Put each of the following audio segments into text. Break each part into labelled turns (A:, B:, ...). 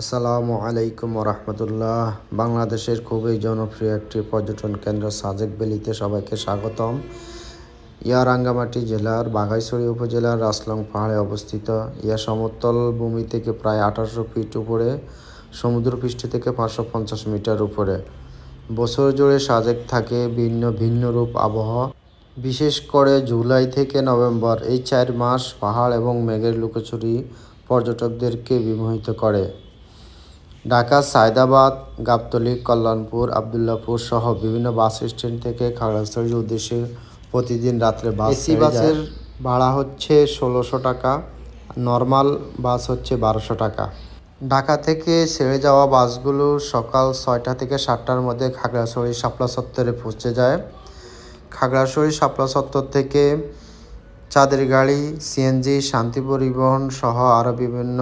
A: আসসালামু আলাইকুম রহমতুল্লাহ বাংলাদেশের খুবই জনপ্রিয় একটি পর্যটন কেন্দ্র সাজেক ভ্যালিতে সবাইকে স্বাগতম। ইয়া রাঙ্গামাটি জেলার বাঘাইছড়ি উপজেলার রাসলং পাহাড়ে অবস্থিত। ইয়া সমতল ভূমি থেকে প্রায় আঠারোশো ফিট উপরে, সমুদ্রপৃষ্ঠ থেকে পাঁচশো পঞ্চাশ মিটার উপরে। বছর জুড়ে সাজেক থাকে ভিন্ন ভিন্ন রূপ আবহাওয়া বিশেষ করে জুলাই থেকে নভেম্বর এই চার মাস পাহাড় এবং মেঘের লুকোচুরি পর্যটকদেরকে বিমোহিত করে। ঢাকা সায়দাবাদ গাবতলী কল্যাণপুর আবদুল্লাপুর সহ বিভিন্ন বাস স্ট্যান্ড থেকে খাগড়াছড়ির উদ্দেশ্যে প্রতিদিন রাত্রে বাস এসি বাসের ভাড়া হচ্ছে ষোলোশো টাকা নর্মাল বাস হচ্ছে বারোশো টাকা। ঢাকা থেকে ছেড়ে যাওয়া বাসগুলো সকাল ছয়টা থেকে সাতটার মধ্যে খাগড়াছড়ি শাপলা চত্বরে পৌঁছে যায়। খাগড়াছড়ি শাপলা চত্বর থেকে চাঁদের গাড়ি সিএনজি শান্তি পরিবহন সহ আরও বিভিন্ন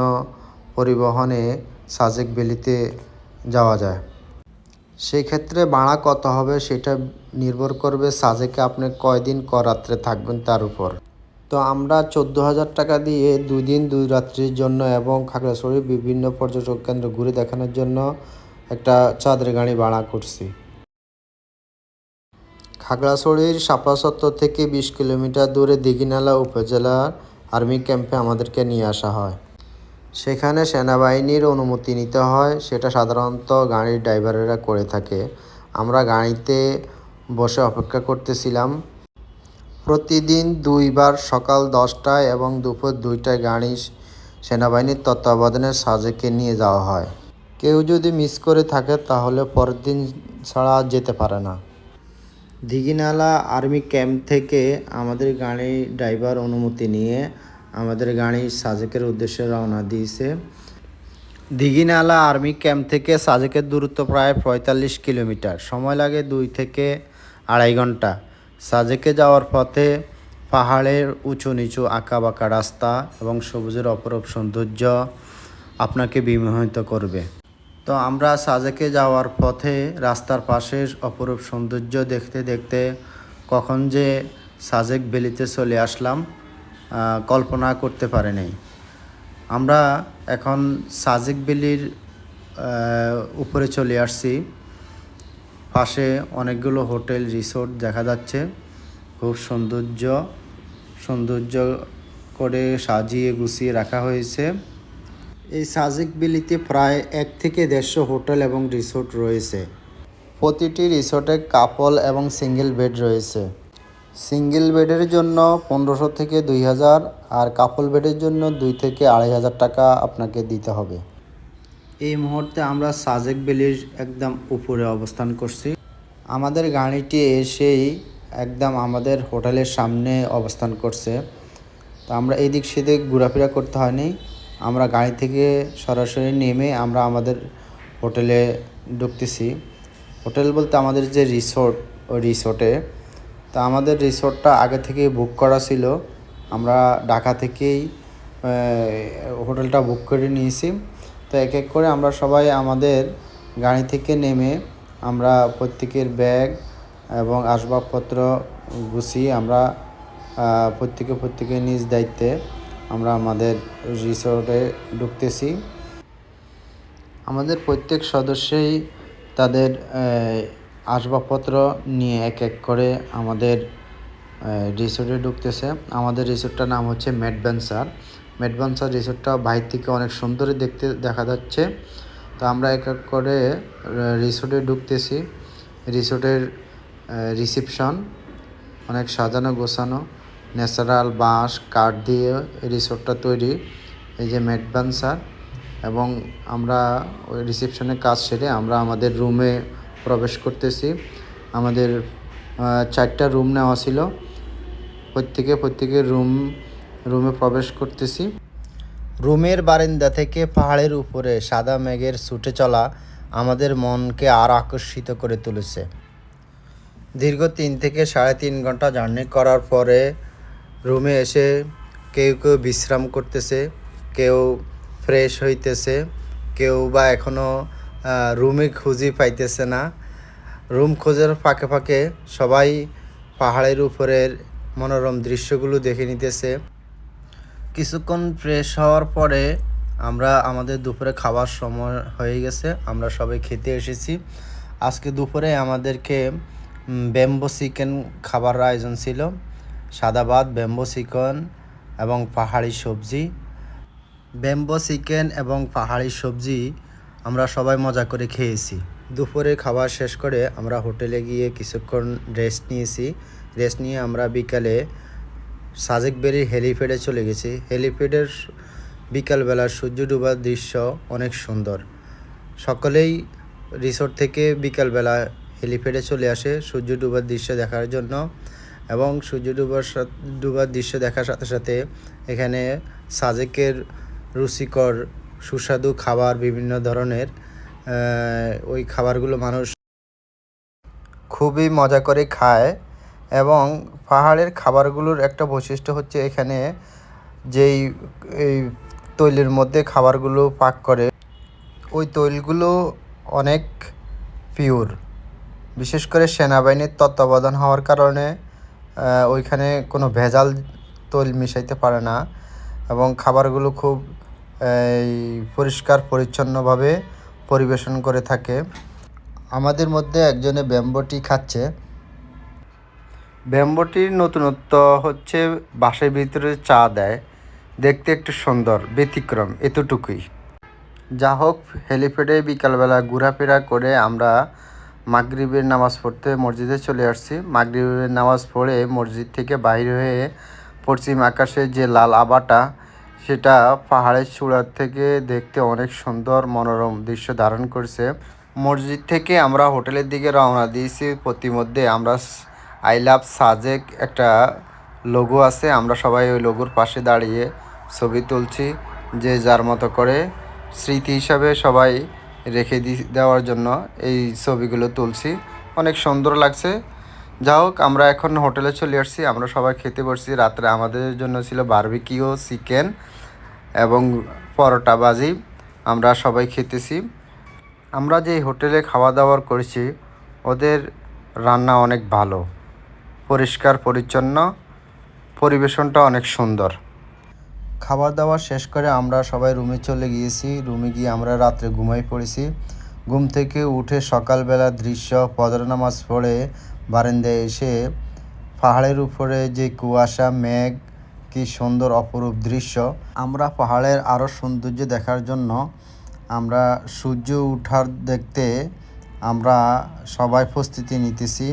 A: পরিবহনে সাজেক ভ্যালিতে যাওয়া যায়। সেই ক্ষেত্রে ভাড়া কত হবে সেটা নির্ভর করবে সাজেকে আপনি কয়দিন ক রাত্রে থাকবেন তার উপর। তো আমরা চোদ্দ হাজার টাকা দিয়ে দুই দিন দুই রাত্রির জন্য এবং খাগড়াছড়ির বিভিন্ন পর্যটক কেন্দ্র ঘুরে দেখানোর জন্য একটা চাঁদের গাড়ি ভাড়া করছি। খাগড়াছড়ির চত্বর থেকে বিশ কিলোমিটার দূরে দিঘিনালা উপজেলার আর্মি ক্যাম্পে আমাদেরকে নিয়ে আসা হয়। সেখানে সেনাবাহিনীর অনুমতি নিতে হয়। সেটা সাধারণত গাড়ির ড্রাইভারেরা করে থাকে। আমরা গাড়িতে বসে অপেক্ষা করতেছিলাম। প্রতিদিন দুইবার সকাল দশটায় এবং দুপুর দুইটায় গাড়ি সেনাবাহিনীর তত্ত্বাবধানে সাজেকে নিয়ে যাওয়া হয়। কেউ যদি মিস করে থাকে তাহলে পরের দিন ছাড়া যেতে পারে না। দিঘিনালা আর্মি ক্যাম্প থেকে আমাদের গাড়ি ড্রাইভার অনুমতি নিয়ে আমাদের গাড়ি সাজেকের উদ্দেশ্যে রওনা দিয়েছে। দিঘিনালা আর্মি ক্যাম্প থেকে সাজেকের দূরত্ব প্রায় পঁয়তাল্লিশ কিলোমিটার। সময় লাগে দুই থেকে আড়াই ঘণ্টা। সাজেকে যাওয়ার পথে পাহাড়ের উঁচু নিচু আঁকা বাঁকা রাস্তা এবং সবুজের অপরূপ সৌন্দর্য আপনাকে বিমোহিত করবে। তো আমরা সাজেকে যাওয়ার পথে রাস্তার পাশের অপরূপ সৌন্দর্য দেখতে দেখতে কখন যে সাজেক ভ্যালিতে চলে আসলাম। কল্পনা করতে পারে নাই। আমরা এখন সাজেক আহ, উপরে চলে আসছি। পাশে অনেকগুলো হোটেল রিসোর্ট দেখা যাচ্ছে। খুব সৌন্দর্য সৌন্দর্য করে সাজিয়ে গুছিয়ে রাখা হয়েছে। এই সাজেক বিলিতে প্রায় এক থেকে দেড়শো হোটেল এবং রিসোর্ট রয়েছে। প্রতিটি রিসোর্টে কাপল এবং সিঙ্গেল বেড রয়েছে। সিঙ্গেল বেডের জন্য পনেরোশো থেকে দুই হাজার, আর কাপল বেডের জন্য দুই থেকে আড়াই হাজার টাকা আপনাকে দিতে হবে। এই মুহূর্তে আমরা সাজেক ভ্যালির একদম উপরে অবস্থান করছি। আমাদের গাড়িটি এসেই একদম আমাদের হোটেলের সামনে অবস্থান করছে। তো আমরা এদিক সেদিক ঘোরাফেরা করতে হয়নি। আমরা গাড়ি থেকে সরাসরি নেমে আমরা আমাদের হোটেলে ঢুকতেছি। হোটেল বলতে আমাদের যে রিসোর্ট, ওই রিসোর্টে তা আমাদের রিসোর্টটা আগে থেকে বুক করা ছিল। আমরা ঢাকা থেকেই হোটেলটা বুক করে নিয়েছি। তো এক এক করে আমরা সবাই আমাদের গাড়ি থেকে নেমে আমরা প্রত্যেকের ব্যাগ এবং আসবাবপত্র গুছিয়ে আমরা প্রত্যেকে প্রত্যেকের নিজ দায়িত্বে আমরা আমাদের রিসোর্টে ঢুকতেছি। আমাদের প্রত্যেক সদস্যই তাদের আসবাবপত্র নিয়ে এক এক করে আমাদের রিসোর্টে ঢুকতেছে। আমাদের রিসোর্টটার নাম হচ্ছে ম্যাডভেঞ্চার ম্যাডভেঞ্চার রিসোর্টটা বাইরে থেকে অনেক সুন্দরই দেখতে দেখা যাচ্ছে। তো আমরা এক এক করে রিসোর্টে ঢুকতেছি। রিসোর্টের রিসেপশন অনেক সাজানো গোছানো, ন্যাচারাল বাঁশ, কাঠ দিয়ে রিসোর্টটা তৈরি। এই যে ম্যাডভেঞ্চার এবং আমরা ওই রিসেপশনের কাজ সেরে আমরা আমাদের রুমে প্রবেশ করতেছি। আমাদের চারটা রুম নেওয়া ছিল। প্রত্যেকে প্রত্যেকের রুম, রুমে প্রবেশ করতেছি। রুমের বারান্দা থেকে পাহাড়ের উপরে সাদা মেঘের ছুটে চলা আমাদের মনকে আর আকর্ষিত করে তুলেছে। দীর্ঘ তিন থেকে সাড়ে তিন ঘণ্টা জার্নি করার পরে রুমে এসে কেউ কেউ বিশ্রাম করতেছে, কেউ ফ্রেশ হইতেছে, কেউ বা এখনও রুমে খুঁজি পাইতেছে না। রুম খোঁজার ফাঁকে ফাঁকে সবাই পাহাড়ের উপরের মনোরম দৃশ্যগুলো দেখে নিতেছে। কিছুক্ষণ ফ্রেশ হওয়ার পরে আমরা আমাদের দুপুরে খাওয়ার সময় হয়ে গেছে, আমরা সবাই খেতে এসেছি। আজকে দুপুরে আমাদেরকে ব্যাম্বো চিকেন খাবার আয়োজন ছিল। সাদা ভাত ব্যাম্বো চিকেন এবং পাহাড়ি সবজি। ব্যাম্বো চিকেন এবং পাহাড়ি সবজি আমরা সবাই মজা করে খেয়েছি। দুপুরে খাবার শেষ করে আমরা হোটেলে গিয়ে কিছুক্ষণ রেস্ট নিয়েছি। রেস্ট নিয়ে আমরা বিকালে সাজেকবেরির হেলিপ্যাডে চলে গেছি। হেলিপ্যাডের বিকালবেলার সূর্য ডুবার দৃশ্য অনেক সুন্দর। সকলেই রিসোর্ট থেকে বিকালবেলা হেলিপ্যাডে চলে আসে সূর্য ডুবার দৃশ্য দেখার জন্য এবং সূর্য ডুবার ডুবার দৃশ্য দেখার সাথে সাথে এখানে সাজেকের রুচিকর সুস্বাদু খাবার, বিভিন্ন ধরনের ওই খাবারগুলো মানুষ খুবই মজা করে খায় এবং পাহাড়ের খাবারগুলোর একটা বৈশিষ্ট্য হচ্ছে এখানে যেই, এই তৈলের মধ্যে খাবারগুলো পাক করে, ওই তৈলগুলো অনেক পিওর। বিশেষ করে সেনাবাহিনীর তত্ত্বাবধান হওয়ার কারণে ওইখানে কোনো ভেজাল তৈল মিশাইতে পারে না এবং খাবারগুলো খুব পরিষ্কার, পরিচ্ছন্নভাবে পরিবেশন করে থাকে। আমাদের মধ্যে একজনে ব্যাম্বটি খাচ্ছে। ব্যাম্বটির নতুনত্ব হচ্ছে বাসের ভিতরে চা দেয়। দেখতে একটু সুন্দর, ব্যতিক্রম এতটুকুই। যা হোক, হেলিপ্যাডে বিকালবেলা ঘোরাফেরা করে আমরা মাগরিবের নামাজ পড়তে মসজিদে চলে আসছি। মাগরিবের নামাজ পড়ে মসজিদ থেকে বাইরে হয়ে পশ্চিম আকাশে যে লাল আবাটা সেটা পাহাড়ের চূড়ার থেকে দেখতে অনেক সুন্দর, মনোরম দৃশ্য ধারণ করছে। মসজিদ থেকে আমরা হোটেলের দিকে রওনা দিয়েছি। প্রতিমধ্যে আমরা আই লাভ সাজেক একটা লোগো আছে। আমরা সবাই ওই লোগোর পাশে দাঁড়িয়ে ছবি তুলছি, যে যার মতো করে স্মৃতি হিসাবে সবাই রেখে দেওয়ার জন্য এই ছবিগুলো তুলছি। অনেক সুন্দর লাগছে। যা হোক, আমরা এখন হোটেলে চলে আসছি। আমরা সবাই খেতে বসছি। রাত্রে আমাদের জন্য ছিল বারবিকিও চিকেন এবং পরোটা বাজি আমরা সবাই খেতেছি। আমরা যে হোটেলে খাওয়া দাওয়ার করেছি, ওদের রান্না অনেক ভালো, পরিষ্কার, পরিচ্ছন্ন, পরিবেশনটা অনেক সুন্দর। খাবার দাবার শেষ করে আমরা সবাই রুমে চলে গিয়েছি। রুমে গিয়ে আমরা রাত্রে ঘুমাই পড়েছি। ঘুম থেকে উঠে সকালবেলা দৃশ্য ফজর নামাজ পড়ে বারান্দায় এসে পাহাড়ের উপরে যে কুয়াশা, মেঘ কি সুন্দর অপরূপ দৃশ্য। আমরা পাহাড়ের আরও সৌন্দর্য দেখার জন্য আমরা সূর্য উঠার দেখতে আমরা সবাই প্রস্তুতি নিতেছি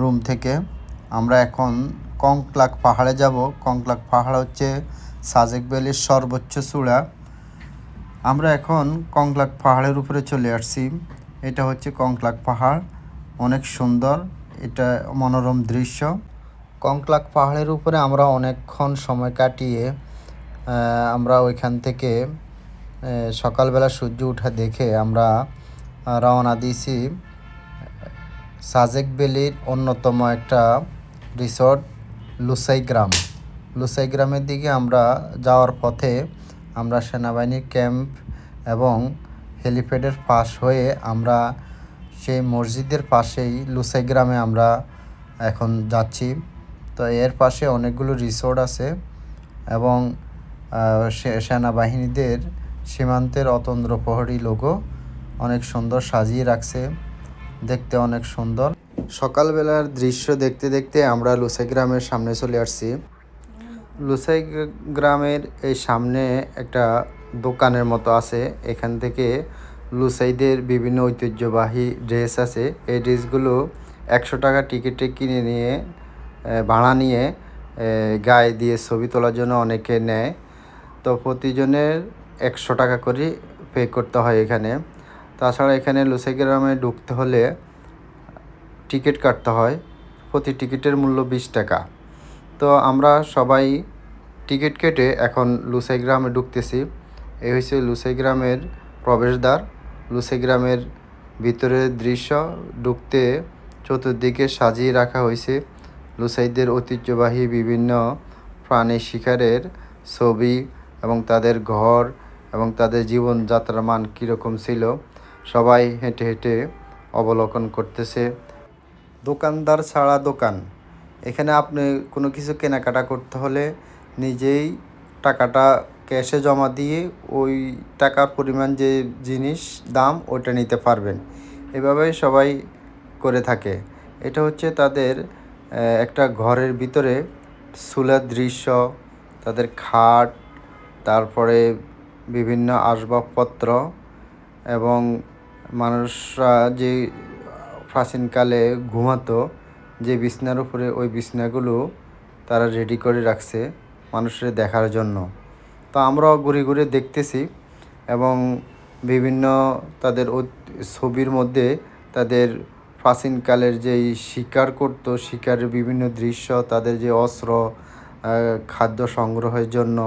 A: রুম থেকে। আমরা এখন কংকলাক পাহাড়ে যাব। কংকলাক পাহাড় হচ্ছে সাজেক ভ্যালির সর্বোচ্চ চূড়া। আমরা এখন কংক্লাক পাহাড়ের উপরে চলে আসছি। এটা হচ্ছে কংক্লাক পাহাড়। অনেক সুন্দর। এটা মনোরম দৃশ্য। কংক্লাক পাহাড়ের উপরে আমরা অনেকক্ষণ সময় কাটিয়ে আমরা ওইখান থেকে সকালবেলা সূর্য উঠা দেখে আমরা রওনা দিয়েছি, সাজেক ভ্যালির অন্যতম একটা রিসর্ট, লুসাই গ্রাম। লুসাই গ্রামের দিকে আমরা যাওয়ার পথে আমরা সেনাবাহিনীর ক্যাম্প এবং হেলিপ্যাডের পাশ হয়ে আমরা সেই মসজিদের পাশেই লুসাই গ্রামে আমরা এখন যাচ্ছি। তো এর পাশে অনেকগুলো রিসোর্ট আছে এবং সেনাবাহিনীদের সীমান্তের অতন্দ্র প্রহরী লোগো অনেক সুন্দর সাজিয়ে রাখছে, দেখতে অনেক সুন্দর। সকালবেলার দৃশ্য দেখতে দেখতে আমরা লুসাই গ্রামের সামনে চলে আসছি। লুসাই গ্রামের এই সামনে একটা দোকানের মতো আছে, এখান থেকে লুসাইদের বিভিন্ন ঐতিহ্যবাহী ড্রেস আছে। এই ড্রেসগুলো একশো টাকা টিকিটে কিনে নিয়ে ভাড়া নিয়ে গায়ে দিয়ে ছবি তোলার জন্য অনেকে নেয়। তো প্রতিজনের একশো টাকা করে পে করতে হয় এখানে। তাছাড়া এখানে লুসাই গ্রামে ঢুকতে হলে টিকিট কাটতে হয়। প্রতি টিকিটের মূল্য বিশ টাকা। তো আমরা সবাই টিকিট কেটে এখন লুসাই গ্রামে ঢুকতেছি। এই হচ্ছে লুসাই গ্রামের প্রবেশদ্বার। লুসাই গ্রামের ভিতরের দৃশ্য ঢুকতে চতুর্দিকে সাজিয়ে রাখা হয়েছে লুসাইদের ঐতিহ্যবাহী বিভিন্ন প্রাণী শিকারের ছবি এবং তাদের ঘর এবং তাদের জীবনযাত্রার মান কীরকম ছিল, সবাই হেঁটে হেঁটে অবলোকন করতেছে। দোকানদার ছাড়া দোকান। এখানে আপনি কোনো কিছু কেনাকাটা করতে হলে নিজেই টাকাটা ক্যাশে জমা দিয়ে ওই টাকার পরিমাণ যে জিনিস, দাম ওটা নিতে পারবেন। এভাবেই সবাই করে থাকে। এটা হচ্ছে তাদের একটা ঘরের ভিতরে সুলার দৃশ্য, তাদের খাট, তারপরে বিভিন্ন আসবাবপত্র এবং মানুষরা যে প্রাচীনকালে ঘুমাতো, যে বিছনার উপরে ওই বিছনাগুলো তারা রেডি করে রাখছে মানুষের দেখার জন্য। তো আমরাও ঘুরে ঘুরে দেখতেছি এবং বিভিন্ন তাদের ছবির মধ্যে তাদের প্রাচীনকালের যেই শিকার করতো, শিকারের বিভিন্ন দৃশ্য, তাদের যে অস্ত্র খাদ্য সংগ্রহের জন্য।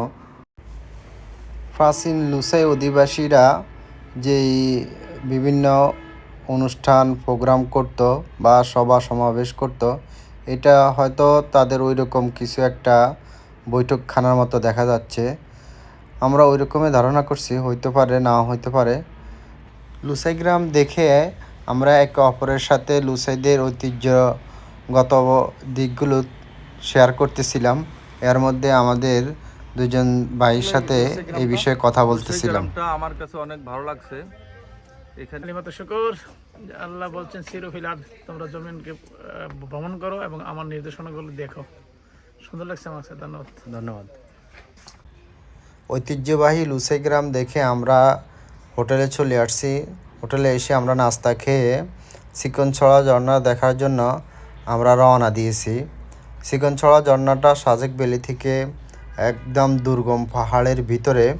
A: প্রাচীন লুসাই অধিবাসীরা যেই বিভিন্ন অনুষ্ঠান, প্রোগ্রাম করত বা সভা সমাবেশ করত, এটা হয়তো তাদের ওই রকম কিছু একটা বৈঠকখানার মতো দেখা যাচ্ছে। আমরা ওই রকমই ধারণা করছি, হইতে পারে না হইতে পারে। লুসাই গ্রাম দেখে আমরা একে অপরের সাথে লুসাইদের ঐতিহ্যগত দিকগুলো শেয়ার করতেছিলাম। এর মধ্যে আমাদের দুজন ভাইয়ের সাথে এই বিষয়ে কথা বলতেছিলাম।
B: আমার কাছে অনেক ভালো লাগছে। এখানে
C: শুকুর যে আল্লাহ বলছেন সিরোফিলাদ তোমরা জমিনকে ভ্রমণ করো এবং আমার নির্দেশনাগুলো দেখো। সুন্দর লাগছে আমার কাছে ধন্যবাদ।
A: ধন্যবাদ। ঐতিহ্যবাহী লুসাই গ্রাম দেখে আমরা হোটেলে চলে আসছি। হোটেলে এসে আমরা নাস্তা খেয়ে চিকনছড়া ঝর্ণা দেখার জন্য আমরা রওনা দিয়েছি। চিকনছড়া ঝর্ণাটা সাজেক বেলি থেকে একদম দুর্গম পাহাড়ের ভিতরে।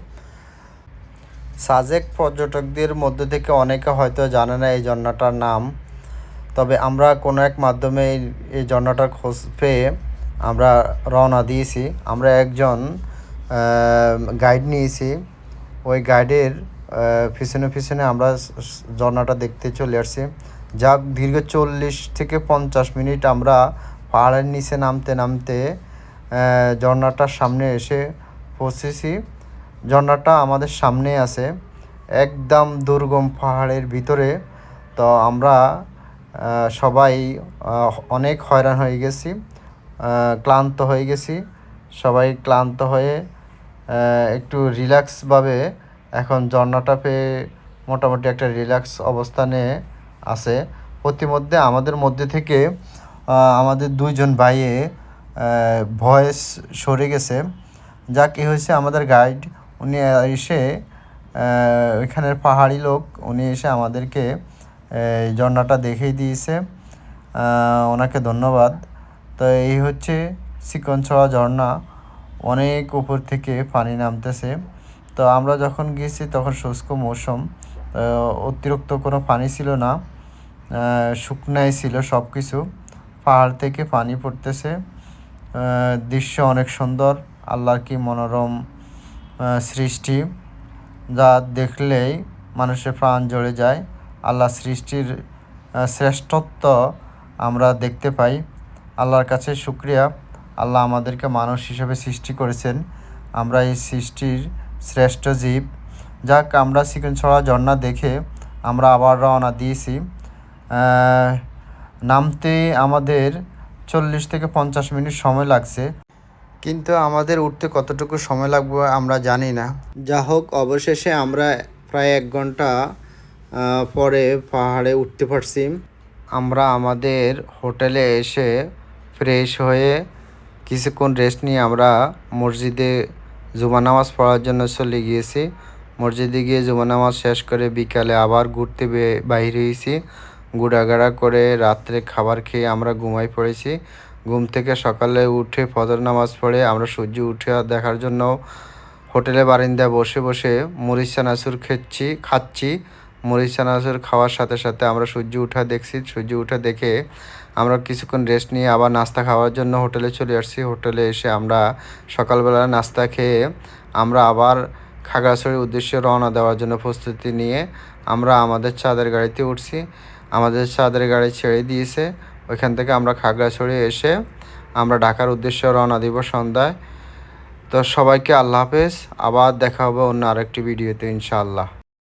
A: সাজেক পর্যটকদের মধ্যে থেকে অনেকে হয়তো জানে না এই ঝর্ণাটার নাম, তবে আমরা কোনো এক মাধ্যমে এই- এই ঝর্ণাটার খোঁজ পেয়ে আমরা রওনা দিয়েছি। আমরা একজন গাইড নিয়েছি। ওই গাইডের পিছনে পিছনে আমরা ঝর্ণাটা দেখতে চলে আসছি। যা দীর্ঘ চল্লিশ থেকে পঞ্চাশ মিনিট আমরা পাহাড়ের নিচে নামতে নামতে ঝর্ণাটার সামনে এসে পৌঁছেছি। ঝর্ণাটা আমাদের সামনে আছে, একদম দুর্গম পাহাড়ের ভিতরে। তো আমরা সবাই অনেক হয়রান হয়ে গেছি ক্লান্ত হয়ে গেছি। সবাই ক্লান্ত হয়ে একটু রিল্যাক্সভাবে এখন ঝর্ণাটা পেয়ে মোটামুটি একটা রিল্যাক্স অবস্থানে আছে। প্রতিমধ্যে আমাদের মধ্যে থেকে আমাদের দুইজন ভাইয়ে ভয়েস সরে গেছে। যা কি হয়েছে আমাদের গাইড উনি এসে ওইখানের পাহাড়ি লোক, উনি এসে আমাদেরকে ঝর্ণাটা দেখিয়ে দিয়েছে। ওনাকে ধন্যবাদ। তো এই হচ্ছে চিকনছড়া ঝর্ণা। অনেক উপর থেকে পানি নামতেছে। তো আমরা যখন গিয়েছি তখন শুষ্ক মৌসুম অতিরিক্ত কোনো পানি ছিল না শুকনাই ছিল সব কিছু পাহাড় থেকে পানি পড়তেছে দৃশ্য অনেক সুন্দর, আল্লাহর কি মনোরম সৃষ্টি, যা দেখলেই মানুষের প্রাণ জড়ে যায়। আল্লাহ সৃষ্টির শ্রেষ্ঠত্ব আমরা দেখতে পাই। আল্লাহর কাছে শুক্রিয়া, আল্লাহ আমাদেরকে মানুষ হিসেবে সৃষ্টি করেছেন। আমরা এই সৃষ্টির শ্রেষ্ঠ জীব। যাক, আমরা চিকনছড়া ঝর্ণা দেখে আমরা আবার রওনা দিয়েছি। নামতে আমাদের চল্লিশ থেকে পঞ্চাশ মিনিট সময় লাগছে। কিন্তু আমাদের উঠতে কতটুকু সময় লাগবে আমরা জানি না। যা হোক, অবশেষে আমরা প্রায় এক ঘণ্টা পরে পাহাড়ে উঠতে পারছি। আমরা আমাদের হোটেলে এসে ফ্রেশ হয়ে কিছুক্ষণ রেস্ট নিয়ে আমরা মসজিদে জুমা নামাজ পড়ার জন্য চলে গিয়েছি। মসজিদে গিয়ে জুমা নামাজ শেষ করে বিকালে আবার ঘুরতে বাহির হয়েছি। ঘোরাঘাড়া করে রাত্রে খাবার খেয়ে আমরা ঘুমাই পড়েছি। ঘুম থেকে সকালে উঠে ফজর নামাজ পড়ে আমরা সূর্য উঠে দেখার জন্য হোটেলে বারিন্দা বসে বসে মরিচ নাচুর খেচ্ছি, খাচ্ছি। মরিচ চানাচুর খাওয়ার সাথে সাথে আমরা সূর্য উঠা দেখছি। সূর্য উঠা দেখে আমরা কিছুক্ষণ রেস্ট নিয়ে আবার নাস্তা খাওয়ার জন্য হোটেলে চলে আসছি। হোটেলে এসে আমরা সকালবেলা নাস্তা খেয়ে আমরা আবার খাগড়াছড়ির উদ্দেশ্যে রওনা দেওয়ার জন্য প্রস্তুতি নিয়ে আমরা আমাদের চাঁদের গাড়িতে উঠছি। আমাদের চাঁদের গাড়ি ছেড়ে দিয়েছে। ওইখান থেকে আমরা খাগড়াছড়ি এসে আমরা ঢাকার উদ্দেশ্যে রওনা দিব সন্ধ্যায়। তো সবাইকে আল্লাহ হাফেজ। আবার দেখা হবে অন্য আরেকটি ভিডিওতে ইনশাআল্লাহ।